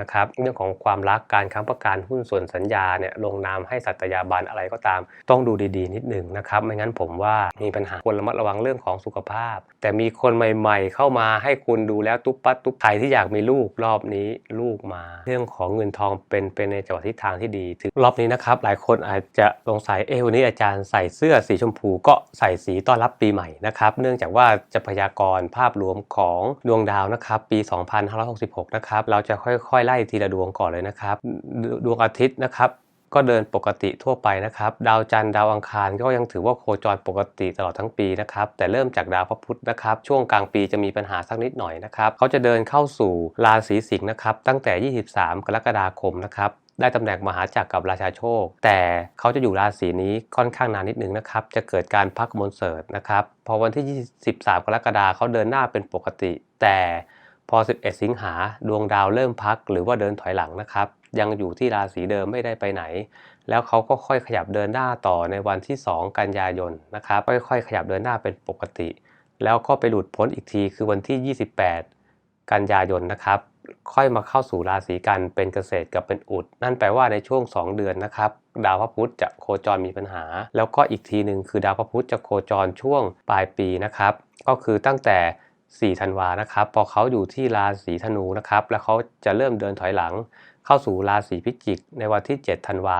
นะครับเรื่องของความรักการค้ำประกันหุ้นส่วนสัญญาเนี่ยลงนามให้สัตยาบันอะไรก็ตาม ต้องดูดีๆ นิดหนึ่งนะครับไม่งั้นผมว่ามีปัญหาควรระมัดระวังเรื่องของสุขภาพ แต่มีคนใหม่ๆ เข้ามาให้คุณดูแล้วตุ๊บปั๊บตุ๊บใครที่อยากมีลูกรอบนี้ลูกมา เรื่องของเงินทองเป็นเป็นในจังหวะทิศทางที่ดีถึงรอบนี้นะครับหลายคนอาจจะสงสัยเอวันนี้อาจารย์ใส่เสื้อสีชมพูก็ใส่สีต้อนรับปีใหม่นะครับเนื่องจากว่าจะพยากรณ์ภาพรวมของดวงดาวนะครับปี 2566 นะครับเราจะค่อยๆ ไล่ทีละดวงก่อนเลยนะครับดดวงอาทิตย์นะครับ ก็เดินปกติทั่วไปนะครับ ดาวจันทร์ดาวอังคารก็ยังถือว่าโคจรปกติตลอดทั้งปีนะครับ แต่เริ่มจากดาวพระพุธนะครับ ช่วงกลางปีจะมีปัญหาสักนิดหน่อยนะครับเขาจะเดินเข้าสู่ราศีสิงห์นะครับ ตั้งแต่ 23 กรกฎาคมนะครับได้ตำแหน่งมหาจักรกับราชาโชค แต่เขาจะอยู่ราศีนี้ค่อนข้างนานนิดนึงนะครับ จะเกิดการพักมนเสิร์ตนะครับ พอวันที่ 23 กรกฎาคมเขาเดินหน้าเป็นปกติ แต่ พอ 11 สิงหาดวงดาวเริ่มพักหรือว่าเดินถอยหลังนะครับ ยังอยู่ที่ราศีเดิมไม่ได้ไปไหน แล้วเขาก็ค่อยขยับเดินหน้าต่อในวันที่ 2 กันยายนนะครับค่อยๆ ขยับเดินหน้าเป็นปกติ แล้วก็ไปหลุดพ้นอีกทีคือวันที่ 28 กันยายนนะครับ ค่อยมาเข้าสู่ราศีกันเป็นเกษตรกับเป็นอุด นั่นแปลว่าในช่วง 2 เดือนนะครับดาวพระพุธจะโคจรมีปัญหา แล้วก็อีกทีหนึ่งคือดาวพระพุธจะโคจรช่วงปลายปีนะครับ ก็คือตั้งแต่ 4ธันวานะครับ พอเขาอยู่ที่ราศีธนูนะครับ แล้วเขาจะเริ่มเดินถอยหลัง เข้าสู่ราศีพิจิก ในวันที่ 7 ธันวา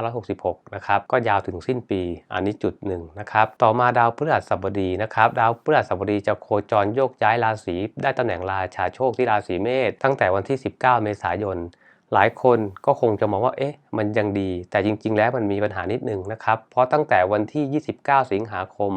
2566 นะครับ ก็ยาวถึงสิ้นปี อันนี้จุดหนึ่งนะครับ ต่อมาดาวพฤหัสบดีนะครับ ดาวพฤหัสบดีจะโคจรโยกย้ายราศี ได้ตำแหน่งราชาโชคที่ราศีเมษ ตั้งแต่วันที่ 19 เมษายนหลายคนก็คงจะมองว่า เอ๊ะ มันยังดี แต่จริง ๆ แล้วมันมีปัญหานิดหนึ่งนะครับ เพราะตั้งแต่วันที่ 29 สิงหาคม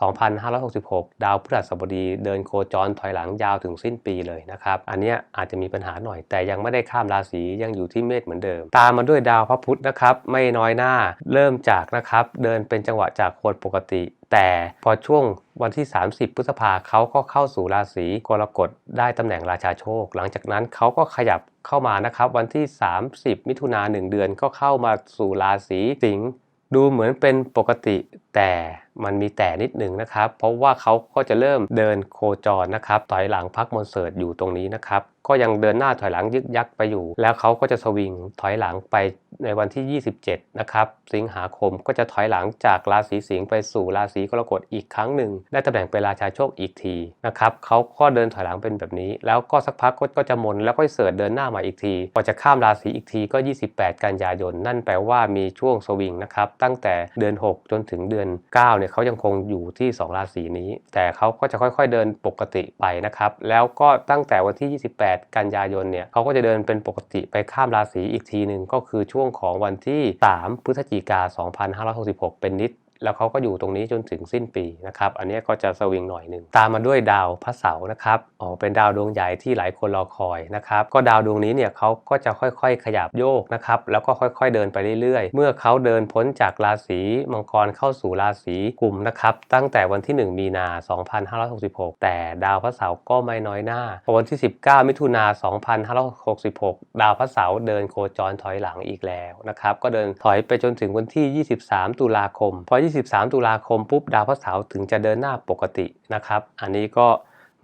2566 ดาวพฤหัสบดีเดินโคจรถอยหลังยาวถึงสิ้นปีเลยนะครับ อันนี้อาจจะมีปัญหาหน่อยแต่ยังไม่ได้ข้ามราศียังอยู่ที่เมษเหมือนเดิม ตามมาด้วยดาวพระพุธนะครับไม่น้อยหน้าเริ่มจากนะครับเดินเป็นจังหวะจากโคนปกติ แต่พอช่วงวันที่ 30 พฤษภาเขาก็เข้าสู่ราศีกรกฎได้ตำแหน่งราชาโชค หลังจากนั้นเขาก็ขยับเข้ามานะครับวันที่ 30 มิถุนาหนึ่งเดือนก็เข้ามาสู่ราศีสิงห์ ดูเหมือนเป็นปกติแต่มันมีแต่นิดหนึ่งนะครับ เพราะว่าเขาก็จะเริ่มเดินโคจรนะครับถอยหลังพักมอนเสิร์ตอยู่ตรงนี้นะครับ ก็ยังเดินหน้าถอยหลังยึกยักไปอยู่ แล้วเขาก็จะสวิงถอยหลังไปในวันที่ 27 นะครับ สิงหาคมก็จะถอยหลังจากราศีสิงห์ไปสู่ราศีกรกฎอีกครั้งหนึ่ง ได้ตำแหน่งเป็นราชาโชคอีกทีนะครับเขาก็เดินถอยหลังเป็นแบบนี้ แล้วก็สักพักก็จะมนแล้วก็เสิร์ชเดินหน้ามาอีกทีพอจะข้ามราศีอีกทีก็ 28 กันยายน นั่นแปลว่ามีช่วงสวิงนะครับตั้งแต่เดือน 6 จนถึงเดือน9เนี่ยเขายังคงอยู่ที่ 2 ราศีนี้ แต่เขาก็จะค่อย ๆ เดินปกติไปนะครับแล้วก็ตั้งแต่วันที่ 28กันยายนเนี่ยเขาก็จะเดินเป็นปกติไปข้ามราศีอีกทีหนึ่งก็คือช่วงของวันที่ 3 พฤศจิกา 2566 เป็นนิด แล้วเขาก็อยู่ตรงนี้จนถึงสิ้นปีนะครับ อันนี้ก็จะสวิงหน่อยหนึ่งตามมาด้วยดาวพระเสาร์นะครับอ๋อเป็นดาวดวงใหญ่ที่หลายคนรอคอยนะครับ ก็ดาวดวงนี้เนี่ยเขาก็จะค่อยๆ ขยับโยกนะครับ แล้วก็ค่อยๆเดินไปเรื่อยๆ เมื่อเขาเดินพ้นจากราศีมังกรเข้าสู่ราศีกลุ่มนะครับ ตั้งแต่วันที่ 1 มีนา 2566 แต่ดาวพระเสาร์ก็ไม่น้อยหน้าพอวันที่ 19 มิถุนา 2566 ดาวพระเสาร์เดินโคจรถอยหลังอีกแล้วนะครับ ก็เดินถอยไปจนถึงวันที่ 23 ตุลาคมพอ23ตุลาคมปุ๊บดาวพระเสาร์ถึงจะเดินหน้าปกตินะครับ อันนี้ก็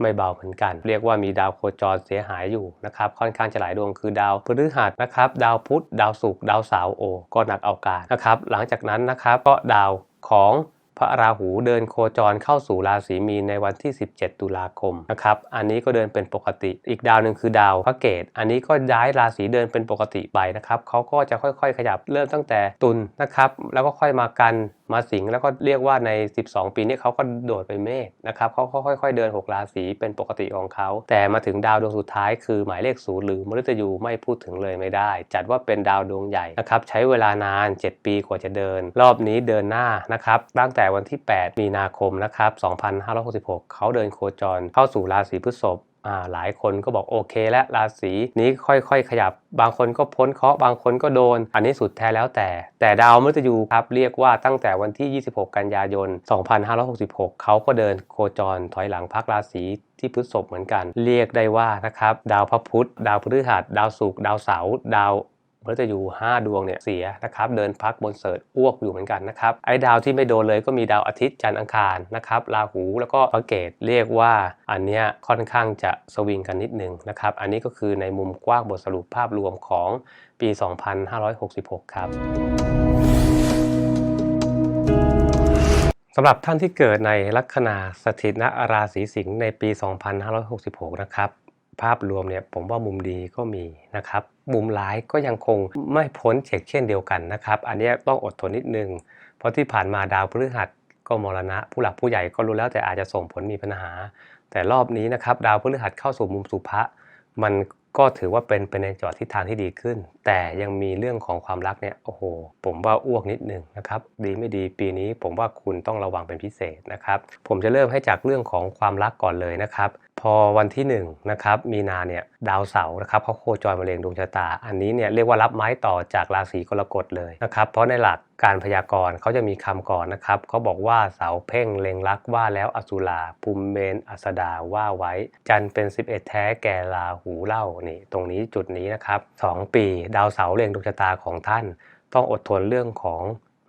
ไม่เบาเหมือนกัน เรียกว่ามีดาวโคจรเสียหายอยู่นะครับ ค่อนข้างจะหลายดวงคือดาวพฤหัสนะครับ ดาวพุธ ดาวศุกร์ ดาวเสาร์โอ ก็หนักเอาการนะครับ หลังจากนั้นนะครับก็ดาวของพระราหูเดินโคจรเข้าสู่ราศีมีนในวันที่ 17 ตุลาคมนะครับ อันนี้ก็เดินเป็นปกติ อีกดาวหนึ่งคือดาวพระเกต อันนี้ก็ย้ายราศีเดินเป็นปกติไปนะครับเขาก็จะค่อยๆ ขยับเริ่มตั้งแต่ตุลนะครับ แล้วก็ค่อยมากัน มาสิงแล้วก็เรียกว่าใน 12 ปีนี้เขาก็โดดไปเมษนะครับเขาค่อยๆเดิน 6 ราศีเป็นปกติของเขา แต่มาถึงดาวดวงสุดท้ายคือหมายเลขศูนย์หรือมฤตยูไม่พูดถึงเลยไม่ได้ จัดว่าเป็นดาวดวงใหญ่นะครับใช้เวลานาน 7 ปีกว่าจะเดิน รอบนี้เดินหน้านะครับตั้งแต่วันที่ 8 มีนาคมนะครับ2566 เขาเดินโคจรเข้าสู่ราศีพฤษภ หลายคนก็บอกโอเคและราศีนี้ค่อยๆ ขยับ บางคนก็พ้นเคราะห์บางคนก็โดน อันนี้สุดแท้แล้วแต่ แต่ดาวมฤตยูครับเรียกว่าตั้งแต่วันที่ 26 กันยายน 2566 เขาก็เดินโคจรถอยหลังพักราศีที่พฤษภเหมือนกัน เรียกได้ว่านะครับดาวพระพุธ ดาวพฤหัส ดาวศุกร์ดาวเสาร์ดาว พฤหัสอยู่5ดวงเนี่ยเสียนะครับเดินพักบนเสิร์ชอ้วกอยู่เหมือนกันนะครับไอ้ดาวที่ไม่โดนเลยก็มีดาวอาทิตย์จันทร์อังคารนะครับราหูแล้วก็พระเกตเรียกว่าอันเนี้ยค่อนข้างจะสวิงกันนิดนึงนะครับอันนี้ก็คือในมุมกว้างบทสรุปภาพรวมของปี 2566 ครับสำหรับท่านที่เกิดในลัคนาสถิตณราศีสิงห์ในปี 2566 นะครับ ภาพรวมเนี่ยผมว่ามุมดีก็มีนะครับ มุมร้ายก็ยังคงไม่พ้นเช่นเช่นเดียวกันนะครับ อันนี้ต้องอดทนนิดนึง เพราะที่ผ่านมาดาวพฤหัสก็มรณะ ผู้หลักผู้ใหญ่ก็รู้แล้วแต่อาจจะส่งผลมีปัญหา แต่รอบนี้นะครับดาวพฤหัสเข้าสู่มุมสุภะมันก็ถือว่าเป็นเป็นในจอดทิศทางที่ดีขึ้น แต่ยังมีเรื่องของความรักเนี่ยโอ้โห ผมว่าอ้วกนิดหนึ่งนะครับดีไม่ดีปีนี้ผมว่าคุณต้องระวังเป็นพิเศษนะครับ ผมจะเริ่มให้จากเรื่องของความรักก่อนเลยนะครับ พอวันที่1นงนะครับมีนาเนี่ยดาวเสาร์นะครับเขาโคจรมาเร็งดวงชะตา อันนี้เนี่ยเรียกว่ารับไม้ต่อจากราศีกรกฎเลยนะครับเพราะในหลักการพยากรณ์เขาจะมีคำก่อนนะครับเขาบอกว่าเสาเพ่งเล็งรักว่าแล้วอสุราภูมิเมนอัสดาว่าไว้ จันเป็น 11 แท้แก่ลาหูเล่านี่ตรงนี้จุดนี้นะครับ2ปี ดาวเสาร์เล็งดวงชะตาของท่าน ต้องอดทนเรื่องของ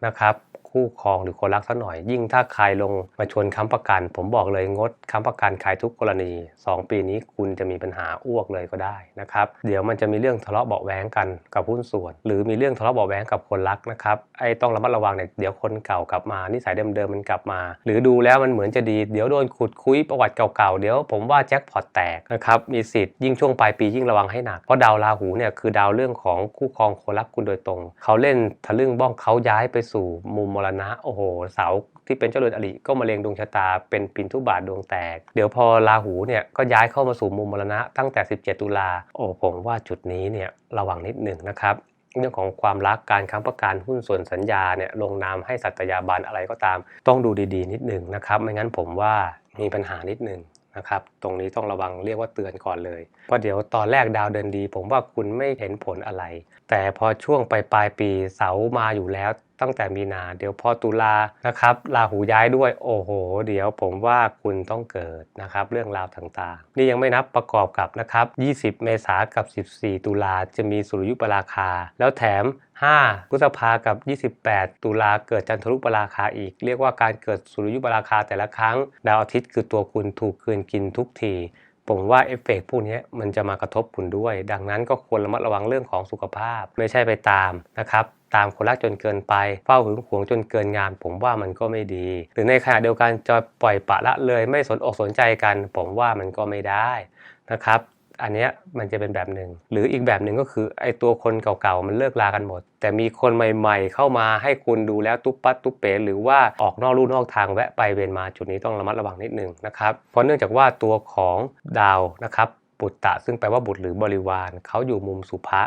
นะครับ คู่ครองหรือคนรักสักหน่อย ยิ่งถ้าใครลงมาชวนค้ำประกัน ผมบอกเลยงดค้ำประกันใครทุกกรณี 2 ปีนี้คุณจะมีปัญหาอ้วกเลยก็ได้นะครับเดี๋ยวมันจะมีเรื่องทะเลาะเบาะแว้งกันกับหุ้นส่วน หรือมีเรื่องทะเลาะเบาะแว้งกับคนรักนะครับไอ้ต้องระมัดระวังเนี่ยเดี๋ยวคนเก่ากลับมานิสัยเดิมๆมันกลับมา หรือดูแล้วมันเหมือนจะดี เดี๋ยวโดนขุดคุยประวัติเก่าๆเดี๋ยวผมว่าแจ็คพอตแตกนะครับมีสิทธิ์ยิ่งช่วงปลายปียิ่งระวังให้หนักเพราะดาวราหูเนี่ยคือดาวเรื่องของคู่ครองคนรักคุณโดยตรง เขาเล่นทะลึ่งบ้องเขาย้ายไปสู่มุมมรณะ โอ้โห เสาที่เป็นเจ้าเรือนอริก็มาเลงดวงชะตาเป็นปินทุบาทดวงแตก เดี๋ยวพอราหูเนี่ยก็ย้ายเข้ามาสู่มุมมรณะตั้งแต่ 17 ตุลาโอ้ผมว่าจุดนี้เนี่ยระวังนิดหนึ่งนะครับเรื่องของความรักการค้ำประกันหุ้นส่วนสัญญาเนี่ยลงนามให้สัตยาบันอะไรก็ตาม ต้องดูดีๆ นิดหนึ่งนะครับ ไม่งั้นผมว่ามีปัญหานิดหนึ่ง นะครับตรงนี้ต้องระวังเรียกว่าเตือนก่อนเลยเพราะเดี๋ยวตอนแรกดาวเดินดี ผมว่าคุณไม่เห็นผลอะไร แต่พอช่วงปลายปลายปีเสามาอยู่แล้วตั้งแต่มีนาเดี๋ยวพอตุลานะครับราหูย้ายด้วยโอ้โห เดี๋ยวผมว่าคุณต้องเกิดนะครับเรื่องราวต่างๆ นี่ยังไม่นับประกอบกับนะครับ 20 เมษากับ 14 ตุลาจะมีสุริยุปราคา แล้วแถม 5พฤษภากับ 28 ตุลาเกิดจันทรุปราคาอีก เรียกว่าการเกิดสุริยุปราคาแต่ละครั้ง ดาวอาทิตย์คือตัวคุณถูกคืนกินทุกที ผมว่าเอฟเฟกต์พวกนี้มันจะมากระทบคุณด้วย ดังนั้นก็ควรระมัดระวังเรื่องของสุขภาพ ไม่ใช่ไปตามนะครับตามคนรักจนเกินไป เฝ้าหึงหวงจนเกินงาน ผมว่ามันก็ไม่ดี หรือในขณะเดียวกันจะปล่อยปะละเลยไม่สนอกสนใจกัน ผมว่ามันก็ไม่ได้นะครับ อันเนี้ยมันจะเป็นแบบหนึ่งหรืออีกแบบหนึ่งก็คือไอ้ตัวคนเก่าๆมันเลิกลากันหมด แต่มีคนใหม่ ๆ เข้ามาให้คุณดูแล้วตุ๊บปัดตุ๊บเป๋หรือว่าออกนอกลู่นอกทางแวะไปเวียนมาจุดนี้ต้องระมัดระวังนิดนึงนะครับเพราะเนื่องจากว่าตัวของดาวนะครับปุตตะซึ่งแปลว่าบุตรหรือบริวารเขาอยู่มุมสุภะ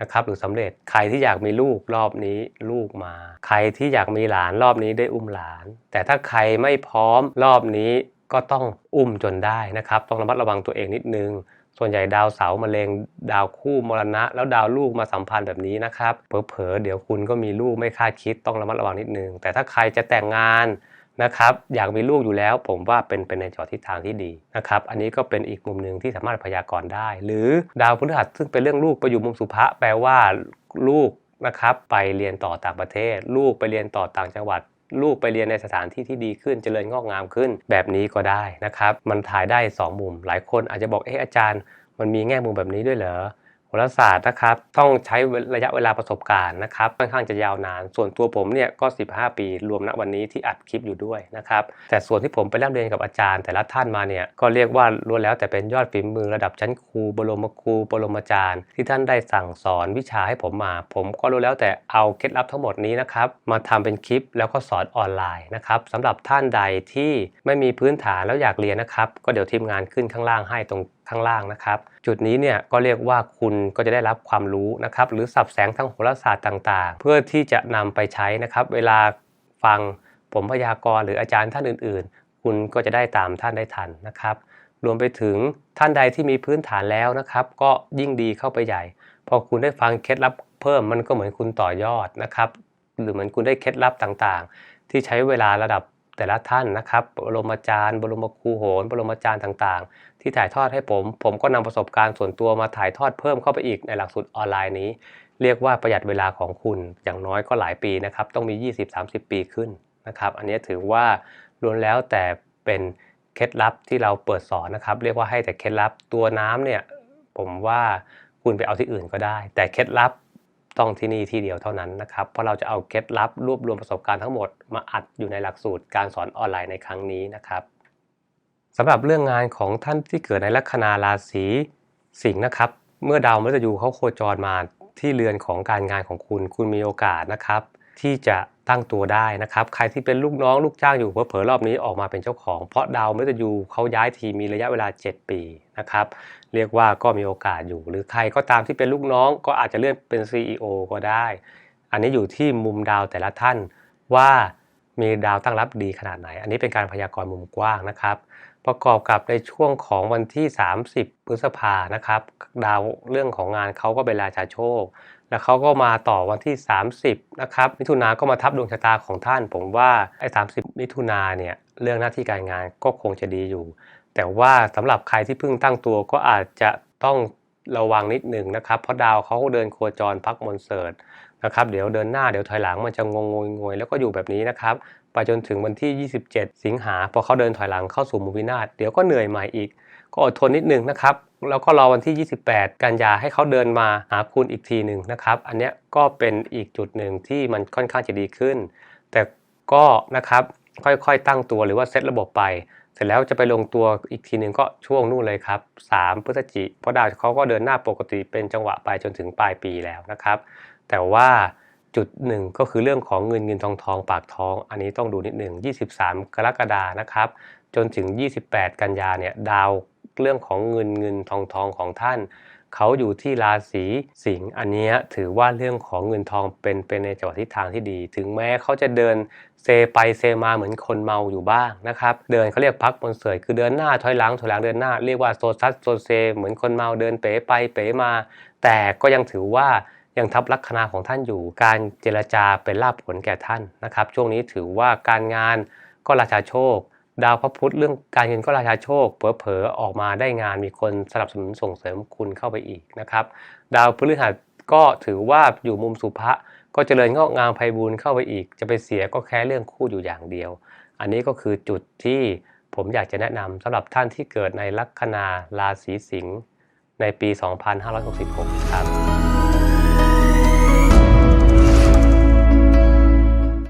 นะครับหรือสำเร็จใครที่อยากมีลูกรอบนี้ลูกมา ใครที่อยากมีหลานรอบนี้ได้อุ้มหลาน แต่ถ้าใครไม่พร้อมรอบนี้ก็ต้องอุ้มจนได้นะครับ ต้องระมัดระวังตัวเองนิดนึง ส่วนใหญ่ดาวเสาร์มะเร็งดาวคู่มรณะ แล้วดาวลูกมาสัมพันธ์แบบนี้นะครับเผลอๆเดี๋ยวคุณก็มีลูกไม่คาดคิดต้องระมัดระวังนิดนึง แต่ถ้าใครจะแต่งงานนะครับอยากมีลูกอยู่แล้ว ผมว่าเป็นเป็นในจอทิศทางที่ดีนะครับอันนี้ก็เป็นอีกมุมหนึ่งที่สามารถพยากรณ์ได้ หรือดาวพฤหัสซึ่งเป็นเรื่องลูกไปอยู่มุมสุภะแปลว่าลูกนะครับไปเรียนต่อต่างประเทศ ลูกไปเรียนต่อต่างจังหวัด ลูกไปเรียนในสถานที่ที่ดีขึ้นเจริญงอกงามขึ้น แบบนี้ก็ได้นะครับ มันถ่ายได้ 2 มุม หลายคนอาจจะบอกเอออาจารย์ มันมีแง่มุมแบบนี้ด้วยเหรอ โหราศาสตร์นะครับต้องใช้ระยะเวลาประสบการณ์นะครับค่อนข้างจะยาวนาน ส่วนตัวผมเนี่ยก็ 15 ปีรวมณวันนี้ที่อัดคลิปอยู่ด้วยนะครับแต่ส่วนที่ผมไปร่ำเรียนกับอาจารย์ แต่ละท่านมาเนี่ยก็เรียกว่าล้วนแล้วแต่เป็นยอดฝีมือระดับชั้นครูบรมครูบรมอาจารย์ ที่ท่านได้สั่งสอนวิชาให้ผมมา ผมก็รู้แล้วแต่เอาเคล็ดลับทั้งหมดนี้นะครับมาทำเป็นคลิปแล้วก็สอนออนไลน์นะครับสำหรับท่านใดที่ไม่มีพื้นฐานแล้วอยากเรียนนะครับก็เดี๋ยวทีมงานขึ้นข้างล่างให้ตรงข้างล่างนะครับ จุดนี้เนี่ยก็เรียกว่าคุณก็จะได้รับความรู้นะครับ หรือสับแสงทางโหราศาสตร์ต่าง ๆ เพื่อที่จะนำไปใช้นะครับ เวลาฟังผมพยากรณ์หรืออาจารย์ท่านอื่น ๆ คุณก็จะได้ตามท่านได้ทันนะครับ รวมไปถึงท่านใดที่มีพื้นฐานแล้วนะครับ ก็ยิ่งดีเข้าไปใหญ่ พอคุณได้ฟังเคล็ดลับเพิ่มมันก็เหมือนคุณต่อยอดนะครับ หรือเหมือนคุณได้เคล็ดลับต่างๆ ที่ใช้เวลาระดับ แต่ละท่านนะครับ บรมอาจารย์ บรมครูโหรบรมอาจารย์ต่างๆ ที่ถ่ายทอดให้ผม ผมก็นำประสบการณ์ส่วนตัวมาถ่ายทอดเพิ่มเข้าไปอีกในหลักสูตรออนไลน์นี้ เรียกว่าประหยัดเวลาของคุณอย่างน้อยก็หลายปีนะครับ ต้องมี 20-30 ปีขึ้นนะครับ อันนี้ถือว่าล้วนแล้วแต่เป็นเคล็ดลับที่เราเปิดสอนนะครับ เรียกว่าให้แต่เคล็ดลับตัวน้ำเนี่ยผมว่าคุณไปเอาที่อื่นก็ได้ แต่เคล็ดลับ ต้องที่นี่ที่เดียวเท่านั้นนะครับ เพราะเราจะเอาเคล็ดลับรวบรวมประสบการณ์ทั้งหมดมาอัดอยู่ในหลักสูตรการสอนออนไลน์ในครั้งนี้นะครับสำหรับเรื่องงานของท่านที่เกิดในลัคนาราศีสิงห์นะครับ เมื่อดาวมฤตยูเขาโคจรมาที่เรือนของการงานของคุณ คุณมีโอกาสนะครับ ที่จะ ตั้งตัวได้นะครับใครที่เป็นลูกน้องลูกจ้างอยู่เผลอๆรอบนี้ออกมาเป็นเจ้าของ เพราะดาวมฤตยูเขาย้ายทีมีระยะเวลา 7 ปีนะครับเรียกว่าก็มีโอกาสอยู่ หรือใครก็ตามที่เป็นลูกน้องก็อาจจะเลื่อนเป็น CEO ก็ได้ อันนี้อยู่ที่มุมดาวแต่ละท่านว่ามีดาวตั้งรับดีขนาดไหน อันนี้เป็นการพยากรณ์มุมกว้างนะครับ ประกอบกับในช่วงของวันที่ 30 พฤษภานะครับ ดาวเรื่องของงานเขาก็เป็นราชาโชค แล้วเขาก็มาต่อวันที่ 30 นะครับ มิถุนาก็มาทับดวงชะตาของท่าน ผมว่าไอ้30มิถุนาเนี่ยเรื่องหน้าที่การงานก็คงจะดีอยู่ แต่ว่าสำหรับใครที่เพิ่งตั้งตัวก็อาจจะต้องระวังนิดหนึ่งนะครับ เพราะดาวเขาเดินโคจรพักมนเสิร์ต นะครับเดี๋ยวเดินหน้าเดี๋ยวถอยหลังมันจะงงงงวยแล้วก็อยู่แบบนี้นะครับไปจนถึงวันที่ 27 สิงหาพอเขาเดินถอยหลังเข้าสู่มุมวินาศเดี๋ยวก็เหนื่อยใหม่อีก ก็อดทนนิดหนึ่งนะครับแล้วก็รอวันที่ 28 กันยาให้เขาเดินมาหาคุณอีกทีหนึ่งนะครับ อันเนี้ยก็เป็นอีกจุดหนึ่งที่มันค่อนข้างจะดีขึ้น แต่ก็นะครับค่อยๆตั้งตัวหรือว่าเซตระบบไป เสร็จแล้วจะไปลงตัวอีกทีหนึ่งก็ช่วงนู่นเลยครับ 3 พฤศจิเพราะดาวเขาก็เดินหน้าปกติเป็นจังหวะไปจนถึงปลายปีแล้วนะครับ แต่ว่าจุดหนึ่งก็คือเรื่องของเงินเงินทองทองปากท้อง อันนี้ต้องดูนิดหนึ่ง 23 กรกฎานะครับ จนถึง 28 กันยาเนี่ยดาวเรื่องของเงินเงินทองทองของท่าน เขาอยู่ที่ราศีสิงห์อันนี้ถือว่าเรื่องของเงินทองเป็นเป็นในจังหวะทิศทางที่ดี ถึงแม้เขาจะเดินเซไปเซมาเหมือนคนเมาอยู่บ้างนะครับเดินเขาเรียกพักบนเสยคือเดินหน้าถอยหลังถอยหลังเดินหน้าเรียกว่าโซซัสโซเซเหมือนคนเมาเดินเป๋ไปเป๋มา แต่ก็ยังถือว่า ยังทับลัคนาของท่านอยู่ การเจรจาเป็นลาภผลแก่ท่านนะครับ ช่วงนี้ถือว่าการงานก็ราชาโชค ดาวพระพุธเรื่องการเงินก็ราชาโชค เผลอๆออกมาได้งานมีคนสนับสนุนส่งเสริมคุณเข้าไปอีกนะครับ ดาวพฤหัสก็ถือว่าอยู่มุมสุภะก็เจริญงอกงามไพบูลย์เข้าไปอีก จะไปเสียก็แค่เรื่องคู่อยู่อย่างเดียว อันนี้ก็คือจุดที่ผมอยากจะแนะนำสำหรับท่านที่เกิดในลัคนาราศีสิงห์ในปี 2566 ครับ